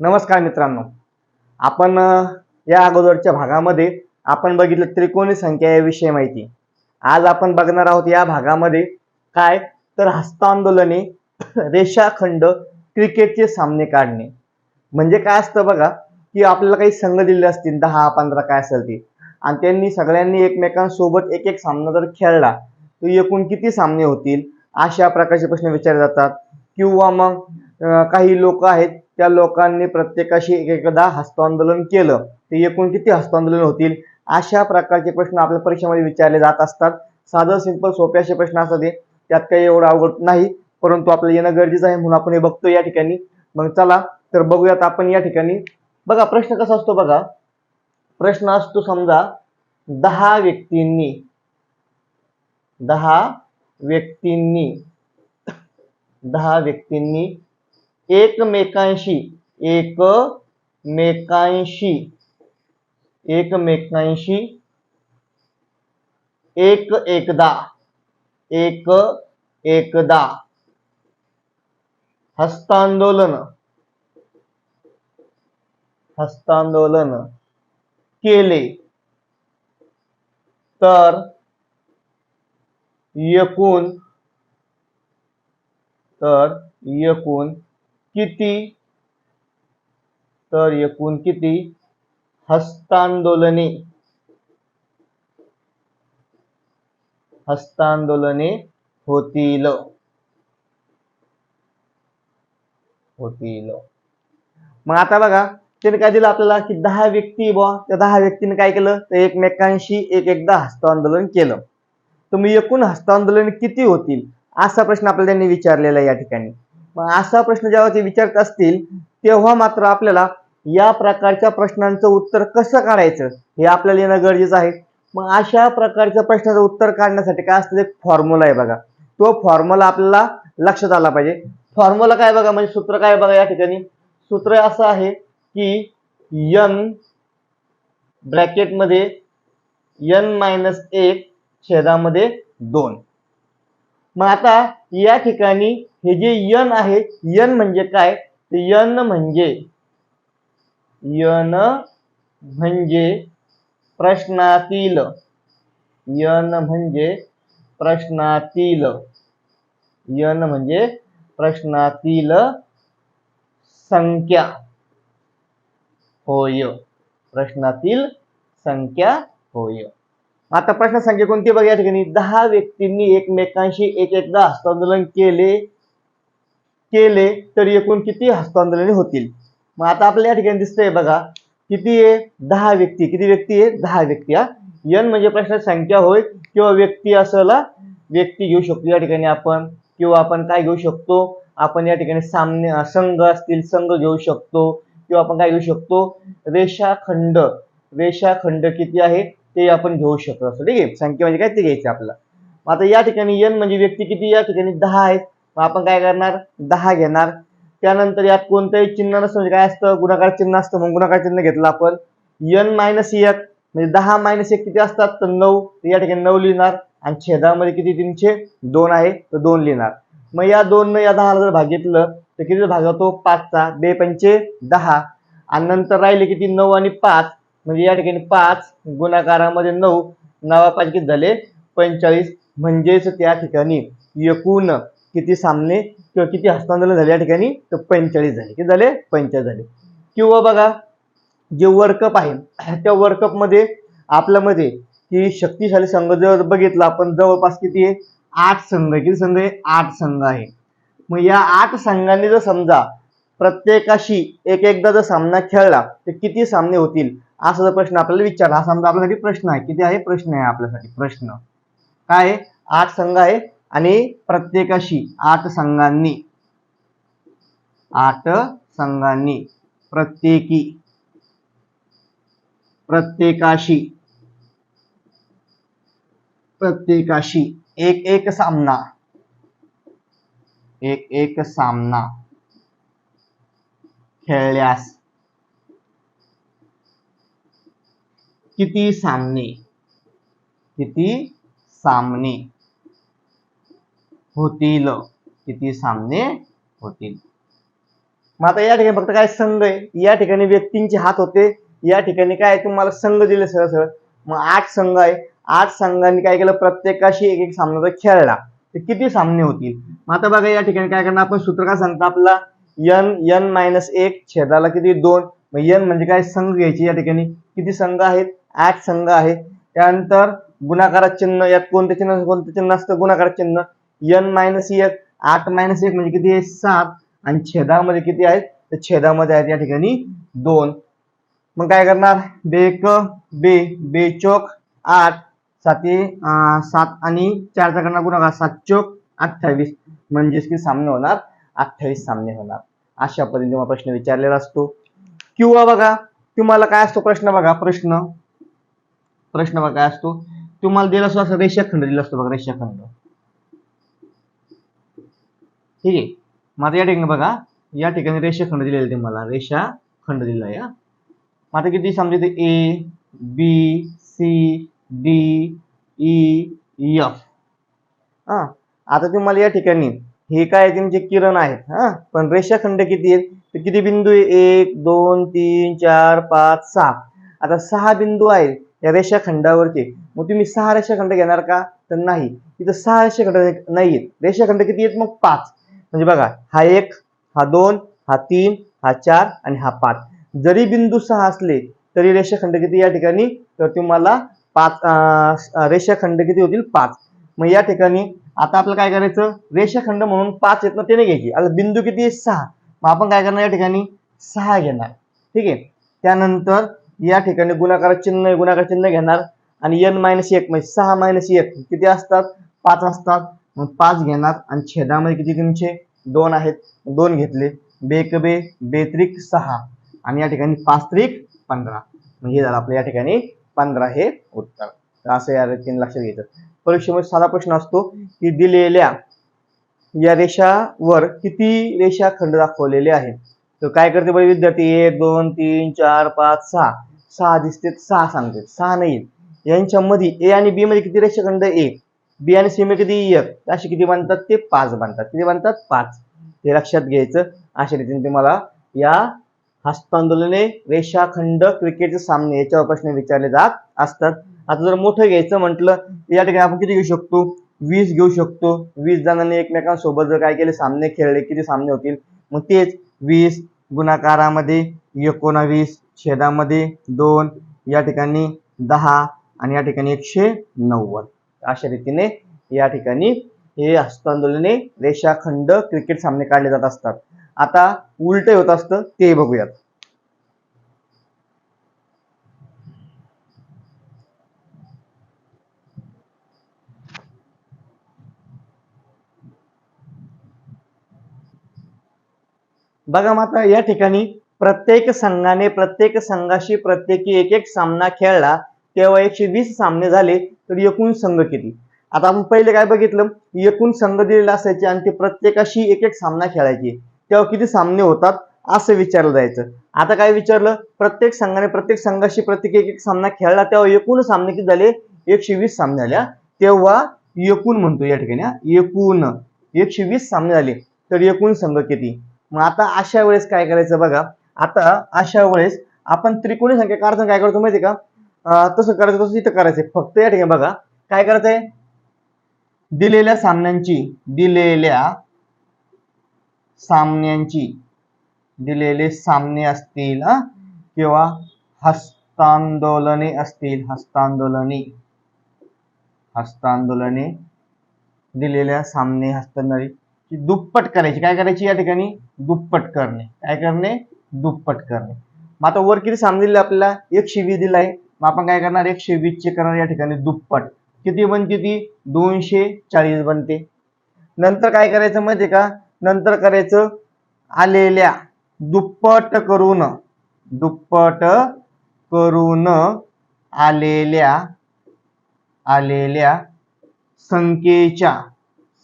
नमस्कार मित्रांनो. आपण या अगोदरच्या भागामध्ये आपण बघितलं त्रिकोणी संख्या याविषयी माहिती. आज आपण बघणार आहोत या भागामध्ये काय? तर हस्तांदोलने रेषाखंड क्रिकेटचे सामने काढणे. म्हणजे काय असतं बघा की आपल्याला काही संघ दिले असतील दहा पंधरा काय असेल ते. आणि त्यांनी सगळ्यांनी एकमेकांसोबत एक एक सामना जर खेळला तर एकूण किती सामने होतील? अशा प्रकारचे प्रश्न विचारले जातात. किंवा मग काही लोक आहेत त्या लोकांनी प्रत्येकाशी एक एकदा हस्तांदोलन केलं. ते एकूण किती हस्तांदोलन होतील? अशा प्रकारचे प्रश्न आपल्या परीक्षेमध्ये विचारले जात असतात. साधं सिंपल सोपे असे प्रश्न असतात त्यात काही एवढं अवघड नाही परंतु आपल्याला येणं गरजेचं आहे म्हणून आपण हे बघतो या ठिकाणी. मग चला तर बघूयात आपण या ठिकाणी. बघा प्रश्न कसा असतो बघा. प्रश्न असतो समजा दहा व्यक्तींनी दहा व्यक्तींनी दहा व्यक्तींनी एकमेकांशी एकमेकांशी एकमेकांशी एक एकदा एक एकदा. हस्तांदोलन हस्तांदोलन केले. तर एकूण तर एकूण किती? तर एकूण किती? हस्तांदोलने. हस्तांदोलने होतील. होतील. मग आता बघा त्याने काय दिलं आपल्याला? की दहा व्यक्ती बुवा. त्या दहा व्यक्तीने काय केलं? तर एकमेकांशी एक एकदा हस्तांदोलन केलं. तर मग एकूण हस्तांदोलन किती होतील? असा प्रश्न आपल्याला त्यांनी विचारलेला या ठिकाणी. असा प्रश्न जेव्हा ते विचारत असतील तेव्हा मात्र आपल्याला या प्रकारच्या प्रश्नांचं उत्तर कसं काढायचं हे आपल्याला येणं गरजेचं आहे. मग अशा प्रकारच्या प्रश्नाचं उत्तर काढण्यासाठी काय असतं? एक फॉर्म्युला आहे बघा. तो फॉर्म्युला आपल्याला लक्षात आला पाहिजे. फॉर्म्युला काय बघा? म्हणजे सूत्र काय बघा या ठिकाणी? सूत्र असं आहे की यन ब्रॅकेटमध्ये यन मायनस एक छेदामध्ये दोन. मग आता या ठिकाणी हे जे यन आहे यन म्हणजे काय? यन म्हणजे यन म्हणजे प्रश्नातील यन म्हणजे प्रश्नातील यन म्हणजे प्रश्नातील संख्या. होय. प्रश्नातील संख्या होय. आता प्रश्न संख्या कोणती बघा या ठिकाणी. दहा व्यक्तींनी एकमेकांशी एक एकदा हस्तांदोलन केले केले तर एकूण किती हस्तांदोलने होतील? मग आता आपल्याला या ठिकाणी दिसतंय बघा किती आहे? दहा व्यक्ती. किती व्यक्ती आहे? दहा व्यक्ती हा? यन म्हणजे प्रश्न संख्या होय किंवा व्यक्ती असला व्यक्ती घेऊ शकतो. या ठिकाणी आपण किंवा आपण काय घेऊ शकतो? आपण या ठिकाणी सामने संघ असतील संघ घेऊ शकतो. किंवा आपण काय घेऊ शकतो? रेषाखंड. रेषाखंड किती आहे? ते आपण घेऊ शकतो असं ठीक आहे? संख्या म्हणजे काय? ते घ्यायचं आपल्याला. मग आता या ठिकाणी यन म्हणजे व्यक्ती किती? या ठिकाणी दहा आहेत. मग आपण काय करणार? दहा घेणार. त्यानंतर यात कोणतंही चिन्ह नसतं. म्हणजे काय असतं? गुणाकार चिन्ह असतं. मग गुणाकार चिन्ह घेतलं आपण. यन मायनस एक म्हणजे दहा मायनस एक किती असतात? तर नऊ. या ठिकाणी नऊ लिहिणार. आणि छेदामध्ये किती? तीनशे दोन आहे. तर दोन लिहिणार. मग या दोन या दहाला जर भागितलं तर किती भाग होतो? पाचचा. बे पंचे दहा. आणि नंतर राहिले किती? नऊ आणि पाच. म्हणजे या ठिकाणी पाच गुणाकारामध्ये नऊ नवा किती झाले पंचेचाळीस. म्हणजेच त्या ठिकाणी एकूण किती सामने किंवा किती हस्तांदोलन झाले या ठिकाणी? तर पंचेचाळीस झाले. किती झाले? पंचेचाळीस झाले. किंवा बघा जे वर्कअप आहे त्या वर्ल्डमध्ये आपल्यामध्ये की शक्तिशाली संघ जर बघितला आपण जवळपास किती आहे? आठ संघ आहे. किती संघ आहे? आठ संघ आहे. मग या आठ संघांनी जर समजा प्रत्येकाशी एक एकदा जर सामना खेळला तर किती सामने होतील? असा जर प्रश्न आपल्याला विचारला हा समजा आपल्यासाठी प्रश्न आहे. किती आहे? प्रश्न आहे आपल्यासाठी. प्रश्न. काय आहे? आठ संघ आहे आणि प्रत्येकाशी आठ संघांनी. आठ संघांनी. प्रत्येकी. प्रत्येकाशी. प्रत्येकाशी. एक एक सामना. एक एक सामना. खेळल्यास किती सामने? किती सामने होतील? किती सामने होतील? मग आता या ठिकाणी फक्त काय संघ आहे? या ठिकाणी व्यक्तींचे हात होते. या ठिकाणी काय तुम्हाला संघ दिले सरळ सरळ मग आठ संघ आहे. आठ संघांनी काय केलं? प्रत्येकाशी एक एक सामना जर खेळला. तर किती सामने होतील? मग आता बघा या ठिकाणी काय करणार आपण? सूत्र काय सांगतो आपला? यन यन मायनस एक छेदाला किती? दोन. मग यन म्हणजे काय? संघ घ्यायची या ठिकाणी. किती संघ आहेत? आठ संघ आहे त्यानंतर गुणाकारात चिन्ह. यात कोणते चिन्ह? कोणतं चिन्ह असतं? गुणाकारात चिन्ह. यन मायनस एक. आठ मायनस एक म्हणजे किती आहे? सात. आणि छेदामध्ये किती आहेत? तर छेदामध्ये आहेत या ठिकाणी दोन. मग काय करणार? बेक बे. बे चोक आठ. साती सात आणि चारचा करणार गुणाकार सात चोक अठ्ठावीस. म्हणजेच की सामने होणार अठ्ठावीस सामने होणार. अशा पद्धतीने तुम्हाला प्रश्न विचारलेला असतो. किंवा बघा तुम्हाला काय असतो प्रश्न बघा प्रश्न. प्रश्न बघा काय असतो. तुम्हाला दिला असतो असं रेषाखंड दिला असतो बघा रेषाखंड ठीक आहे? मग आता या ठिकाणी बघा या ठिकाणी रेषाखंड दिलेला आहे तुम्हाला. रेषाखंड दिला आहे हा. मग आता किती समजा A B C D E F हा. आता तुम्हाला या ठिकाणी हे काय आहे तुमचे म्हणजे किरण आहेत हा? पण रेषाखंड किती आहेत? तर किती बिंदू आहे? एक दोन तीन चार पाच सहा आता सहा बिंदू आहेत या रेषाखंडावरचे. मग तुम्ही सहा रेषाखंड घेणार का? तर नाही. इथं सहा रेषाखंड नाही आहेत रेषाखंड किती आहेत? मग पाच. म्हणजे बघा हा एक हा दोन हा तीन हा चार आणि हा पाच. जरी बिंदू सहा असले तरी रेषाखंड किती या ठिकाणी? तर तुम्हाला पाच रेषाखंड किती होतील? पाच. मग या ठिकाणी आता आपलं काय करायचं? रेषाखंड म्हणून पाच आहेत ना ते नाही घ्यायची. आता बिंदू किती आहे? सहा. मग आपण काय करणार? या ठिकाणी सहा घेणार. ठीक आहे? त्यानंतर या ठिकाणी गुणाकार चिन्ह गुणाकार चिन्ह घेणार. आणि एन मायनस एक म्हणजे सहा मायनस एक. किती असतात? पाच असतात. मग पाच घेणार. आणि छेदामध्ये किती तुमचे? दोन आहेत. दोन घेतले. बेक बे बेत्रिक सहा. आणि या ठिकाणी पाच त्रिक पंधरा. म्हणजे हे झालं आपलं या ठिकाणी पंधरा हे उत्तर. तर असं या रीतीने लक्षात घ्यायचं. परीक्षेमध्ये साधा प्रश्न असतो की दिलेल्या या रेषावर किती रेषाखंड दाखवलेले आहेत? तर काय करते बरे विद्यार्थी? एक दोन तीन चार पाच सहा. सहा दिसते सहा सांगते. सहा नाही. यांच्यामध्ये ए आणि बी मध्ये किती रेषाखंड? एक. बी आणि सी मध्ये किती? एक. असे किती बनतात? ते पाच बनतात. किती बनतात? पाच. हे लक्षात घ्यायचं. अशा रीतीने तुम्हाला या हस्तांदोलने रेषाखंड क्रिकेटचे सामने याच्यावर प्रश्न विचारले जात असतात. आता जर मोठं घ्यायचं म्हटलं तर या ठिकाणी आपण किती घेऊ शकतो? वीस घेऊ शकतो. वीस जणांनी एकमेकांसोबत जर काय केले सामने खेळले किती सामने होतील? मग तेच वीस गुणाकारामध्ये एकोणावीस छेदामध्ये दोन या ठिकाणी दहा आणि या ठिकाणी एकशे नव्वद. अशा रीतीने या ठिकाणी हे हस्तांदोलने रेषाखंड क्रिकेट सामने काढले जात असतात. आता उलट होत असतं ते बघूयात. बघा मात्र या ठिकाणी प्रत्येक संघाने प्रत्येक संघाशी प्रत्येकी एक एक सामना खेळला तेव्हा एकशे वीस सामने झाले तर एकूण संघ किती? आता आपण पहिले काय बघितलं? एकूण संघ दिलेला असायचे आणि ते प्रत्येकाशी एक एक सामना खेळायचे. तेव्हा किती सामने होतात असं विचारलं जायचं. आता काय विचारलं? प्रत्येक संघाने प्रत्येक संघाशी प्रत्येक एक एक सामना खेळला तेव्हा एकूण सामने किती झाले? एकशे वीस सामने झाल्या तेव्हा एकूण म्हणतो या ठिकाणी एकूण एकशे वीस सामने झाले तर एकूण संघ किती? मग आता अशा वेळेस काय करायचं बघा. आता अशा वेळेस आपण त्रिकोणी संख्या काढताना काय करतो माहिती का? तसं करायचं तसं इथं करायचंय. फक्त या ठिकाणी बघा. काय करायचंय? दिलेल्या सामन्यांची दिलेल्या सामन्यांची दिलेले सामने असतील किंवा हस्तांदोलने असतील हस्तांदोलने. हस्तांदोलने. दिलेल्या सामने हस्तांदोलने. की दुप्पट करायची. काय करायची या ठिकाणी? दुप्पट करणे. काय करणे? दुप्पट करणे. मग आता वर किती सामने दिले आपल्याला? एकशे वीस दिलाय मग आपण काय करणार? एकशे वीसचे करणार या ठिकाणी दुप्पट. किती बनते ती दोनशे चाळीस बनते. नंतर काय करायचं माहितीये का? नंतर करायचं आलेल्या दुप्पट करून. दुप्पट करून आलेल्या आलेल्या संख्येच्या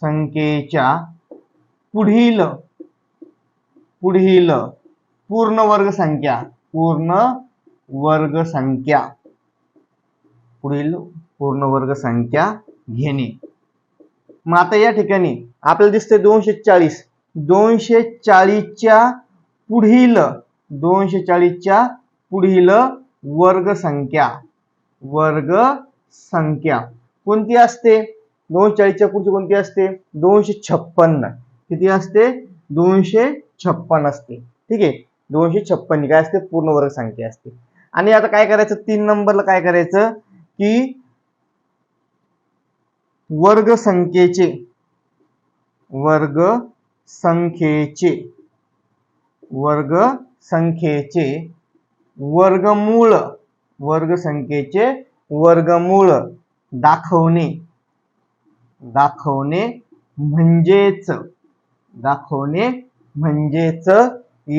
संख्येच्या पुढील. पुढील. पूर्ण वर्ग संख्या. पूर्ण वर्ग संख्या. पुढील पूर्ण वर्ग संख्या घेणे. मग आता या ठिकाणी आपल्याला दिसते दोनशे चाळीस. दोनशे चाळीसच्या पुढील. दोनशे चाळीसच्या पुढील वर्ग संख्या. वर्ग संख्या. कोणती असते? दोनशे चाळीसच्या पुढची कोणती असते? दोनशे छप्पन्न. किती असते? दोनशे छप्पन असते. ठीक आहे? दोनशे छप्पन काय असते पूर्ण वर्ग संख्या असते. आणि आता काय करायचं? तीन नंबरला काय करायचं? की वर्ग संख्येचे वर्ग संख्येचे वर्ग संख्येचे वर्गमूळ वर्ग संख्येचे वर्गमूळ दाखवणे. दाखवणे म्हणजेच दाखवणे म्हणजेच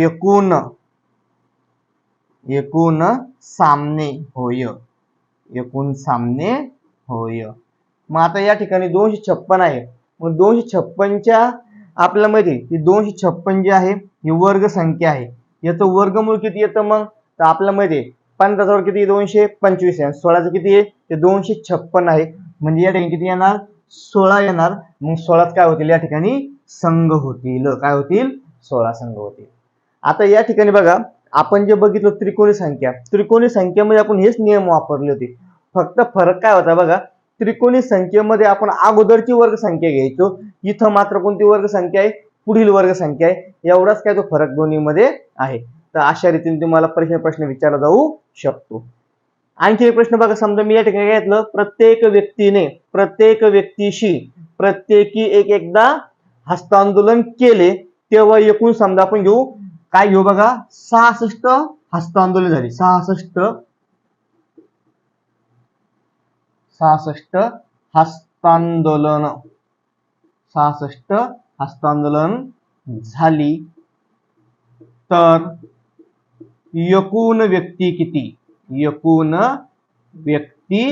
एकूण एकूण सामने होय. एकूण सामने होय. मग आता या ठिकाणी दोनशे छप्पन आहे. मग दोनशे छप्पनच्या आपल्यामध्ये दोनशे छप्पन जी आहे ही वर्ग संख्या आहे. याचं वर्गमूळ किती येतं मग? तर आपल्या मध्ये किती? दोनशे पंचवीस आहे. सोळाचं किती आहे? ते दोनशे छप्पन आहे. म्हणजे या ठिकाणी किती येणार? सोळा येणार. मग सोळाच काय होतील? या ठिकाणी संघ होतील. काय होतील? सोळा संघ होतील. आता या ठिकाणी बघा आपण जे बघितलं त्रिकोणी संख्या. त्रिकोणी संख्येमध्ये आपण हेच नियम वापरले होते. फक्त फरक काय होता बघा त्रिकोणी संख्येमध्ये आपण अगोदरची वर्ग संख्या घ्यायचो. इथं मात्र कोणती वर्ग संख्या आहे? पुढील वर्ग संख्या आहे. एवढाच काय तो फरक दोन्हीमध्ये आहे. तर अशा रीतीने तुम्हाला प्रश्न प्रश्न विचारला जाऊ शकतो. आणखी एक प्रश्न बघा समजा मी या ठिकाणी घेतलं प्रत्येक व्यक्तीने प्रत्येक व्यक्तीशी प्रत्येकी एक एकदा हस्तांदोलन केले तेव्हा एकूण समजा आपण घेऊ काय घेऊ बघा सहासष्ट हस्तांदोलन झाली. सहासष्ट सहासष्ट हस्तांदोलन. सहासष्ट हस्तांदोलन झाली. तर एकूण व्यक्ती किती? एकूण व्यक्ती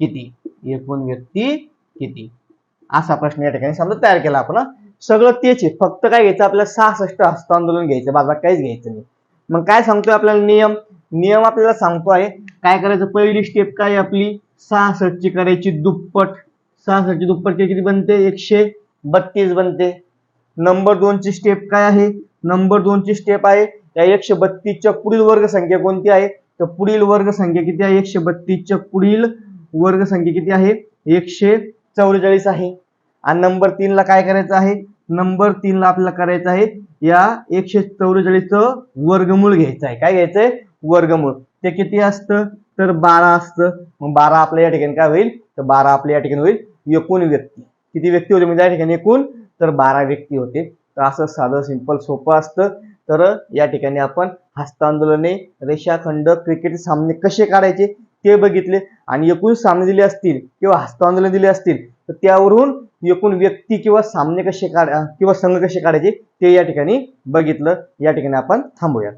किती? एकूण व्यक्ती किती? असा प्रश्न या ठिकाणी समजा तयार केला आपण सगळं तेच आहे. फक्त काय घ्यायचं? आपल्याला सहासष्ट हस्तांदोलन घ्यायचं. बाबा काहीच घ्यायचं नाही. मग काय सांगतोय आपल्याला नियम? नियम आपल्याला सांगतो आहे. काय करायचं? पहिली स्टेप काय आहे आपली? सहासष्टची करायची दुप्पट. सहासष्टची दुप्पट किती बनते? एकशे बत्तीस बनते. नंबर दोनची स्टेप काय आहे? नंबर दोनची स्टेप आहे या एकशे बत्तीसच्या पुढील वर्ग संख्या कोणती आहे? तर पुढील वर्ग संख्या किती आहे? एकशे बत्तीसच्या पुढील वर्ग संख्या किती आहे? एकशे चौवेचाळीस आहे. आणि नंबर तीनला काय करायचं आहे? नंबर तीनला आपल्याला करायचं आहे. या एकशे चौवेचाळीसचं वर्गमूळ घ्यायचं आहे. काय घ्यायचंय? वर्गमूळ. ते किती असतं? तर बारा असतं. मग बारा आपल्या या ठिकाणी काय होईल? तर बारा आपल्या या ठिकाणी होईल एकूण व्यक्ती. किती व्यक्ती होते? म्हणजे या ठिकाणी एकूण. तर बारा व्यक्ती होते. तर असं साधं सिंपल सोपं असतं. तर या ठिकाणी आपण हस्तांदोलने रेषाखंड क्रिकेट सामने कसे काढायचे ते बघितले. आणि एकूण सामने दिले असतील किंवा हस्तांदोलन दिले असतील तर त्यावरून एकूण व्यक्ती किंवा सामने कसे काढ किंवा संघ कसे काढायचे ते या ठिकाणी बघितलं. या ठिकाणी आपण थांबूयात.